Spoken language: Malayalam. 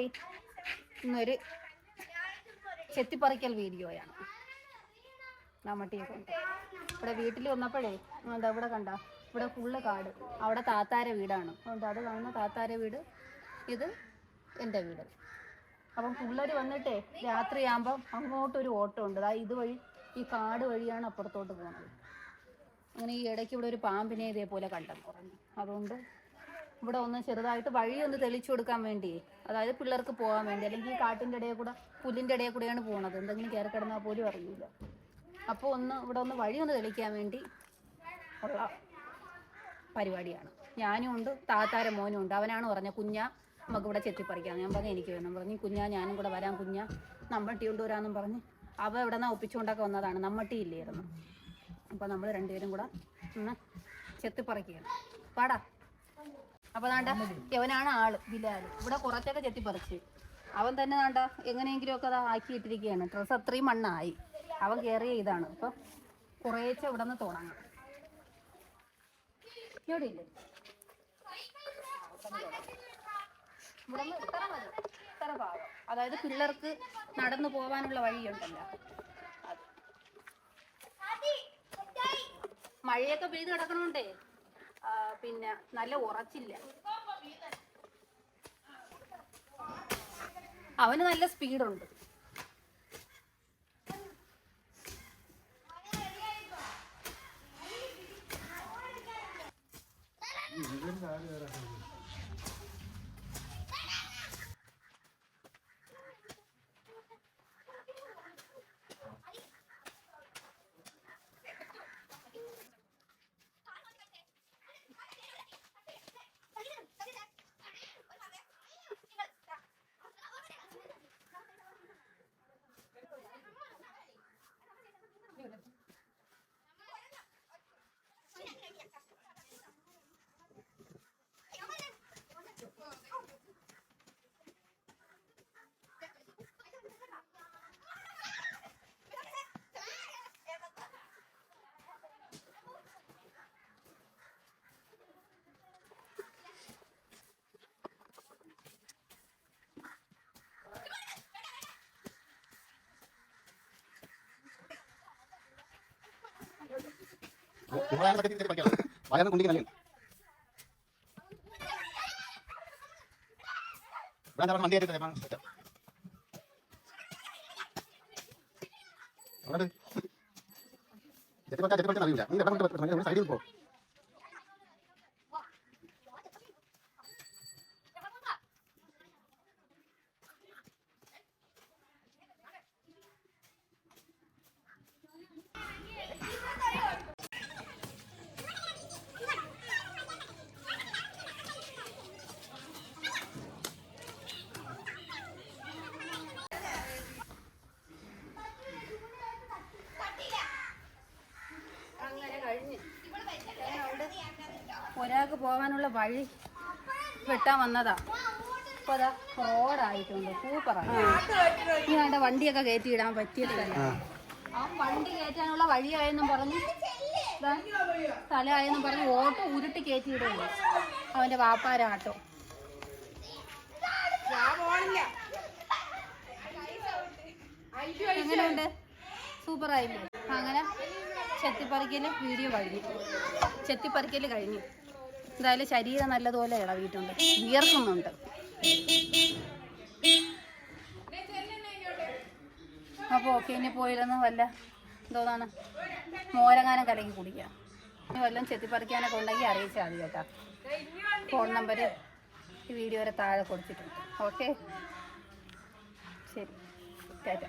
എന്തായി ഇന്നൊരു ചെത്തിപ്പറിക്കൽ വീഡിയോയാണ്. നമ്മട്ടിയെ കൊണ്ട്. ഇവിടെ വീട്ടിൽ വന്നപ്പോഴേ എന്താ ഇവിടെ കണ്ട ഇവിടെ ഫുള്ള് കാട്. അവിടെ താത്താര വീടാണ്. അതുകൊണ്ട് അത് കാണുന്ന താത്താര വീട് ഇത് എന്റെ വീട്. അപ്പം പിള്ളേർ വന്നിട്ടേ രാത്രിയാകുമ്പം അങ്ങോട്ടൊരു ഓട്ടം ഉണ്ട്. അതായത് ഇതുവഴി ഈ കാട് വഴിയാണ് അപ്പുറത്തോട്ട് പോകുന്നത് അങ്ങനെ ഈ ഇടയ്ക്ക് ഇവിടെ ഒരു പാമ്പിനെ ഇതേപോലെ കണ്ടെന്ന് പറഞ്ഞു അതുകൊണ്ട് ഇവിടെ ഒന്ന് ചെറുതായിട്ട് വഴി ഒന്ന് തെളിച്ചു കൊടുക്കാൻ വേണ്ടി അതായത് പിള്ളേർക്ക് പോകാൻ വേണ്ടി അല്ലെങ്കിൽ കാട്ടിന്റെ ഇടയിൽ കൂടെ പുല്ലിന്റെ ഇടയിൽ കൂടെയാണ് പോകുന്നത് എന്തെങ്കിലും കയറി കിടന്നാൽ പോലും അറിയില്ല. അപ്പോൾ ഒന്ന് ഇവിടെ ഒന്ന് വഴി ഒന്ന് തെളിക്കാൻ വേണ്ടി ഉള്ള പരിപാടിയാണ്. ഞാനും ഉണ്ട് താത്താര മോനും ഉണ്ട്. അവനാണ് പറഞ്ഞത് കുഞ്ഞ നമുക്ക് ഇവിടെ ചെത്തിപ്പറിക്കാം. ഞാൻ പറഞ്ഞു എനിക്ക് വേണം. പറഞ്ഞു കുഞ്ഞ ഞാനും കൂടെ വരാം കുഞ്ഞ. നമ്മട്ടി കൊണ്ടുവരാമെന്നും പറഞ്ഞ് അവ ഇവിടെ നിന്ന് ഒപ്പിച്ചുകൊണ്ടൊക്കെ വന്നതാണ്. നമ്മട്ടി ഇല്ലായിരുന്നു. അപ്പോൾ നമ്മൾ രണ്ടുപേരും കൂടെ ഒന്ന് ചെത്തിപ്പറിക്കുകയാണ്. പാടാ. അപ്പോൾ നാണ്ട യവനാണ് ആൾ ബിലാൽ. ഇവിടെ കുറച്ചൊക്കെ ചെത്തിപ്പറിച്ച്. അവൻ തന്നെ നാണ്ട എങ്ങനെയെങ്കിലും ഒക്കെ ആക്കി ഇട്ടിരിക്കുകയാണ്. ഡ്രസ്സ് അത്രയും മണ്ണായി. അവൻ കയറിയ ഇതാണ്. അപ്പൊ കുറേശ്ശെ ഇവിടെ നിന്ന് തുടങ്ങാം ഇവിടെ ഇത്ര ഭാഗം. അതായത് പിള്ളേർക്ക് നടന്നു പോവാനുള്ള വഴിയുണ്ടല്ലോ. മഴയൊക്കെ പെയ്ത് കിടക്കണോണ്ടേ? പിന്നെ നല്ല ഉറച്ചില്ല. അവന് നല്ല സ്പീഡുണ്ട്. വയറിന് കുണ്ടിക്ക് ഇവിടെ അറിയില്ല നീ എവിടെ സൈഡിൽ പോ ഒരാൾക്ക് പോകാനുള്ള വഴി വെട്ടാൻ വന്നതാ. ഇപ്പൊ അതാ റോഡായിട്ടുണ്ട്. സൂപ്പറാണ്. ഇനി വേണ്ട വണ്ടിയൊക്കെ കയറ്റി ഇടാൻ പറ്റിയിട്ടില്ല ആ. വണ്ടി കയറ്റാനുള്ള വഴിയായെന്നും പറഞ്ഞ് സ്ഥലമായെന്നും പറഞ്ഞ് ഓട്ടോ ഉരുട്ടി കയറ്റി ഇടുന്നു അവന്റെ വാപ്പാരാട്ടോ എങ്ങനെയുണ്ട്? സൂപ്പറായില്ലേ? അങ്ങനെ ചെത്തിപ്പറിക്കൽ വീഡിയോ കഴിഞ്ഞു. ചെത്തിപ്പറിക്കൽ കഴിഞ്ഞു. എന്തായാലും ശരീരം നല്ലതുപോലെ ഇളവിയിട്ടുണ്ട് വിയർക്കുന്നുണ്ട് അപ്പോൾ ഓക്കെ ഇനി പോയിരുന്നു വല്ല എന്തോന്നാണ് മോരങ്ങാനം കലക്കി കുടിക്കാം ഇനി വല്ലതും ചെത്തിപ്പറിക്കാനൊക്കെ ഉണ്ടെങ്കിൽ അറിയിച്ചാൽ മതി കേട്ടോ. ഫോൺ നമ്പർ ഈ വീഡിയോയുടെ താഴെ കൊടുത്തിട്ടുണ്ട്. ഓക്കെ ശരി. ടാറ്റ.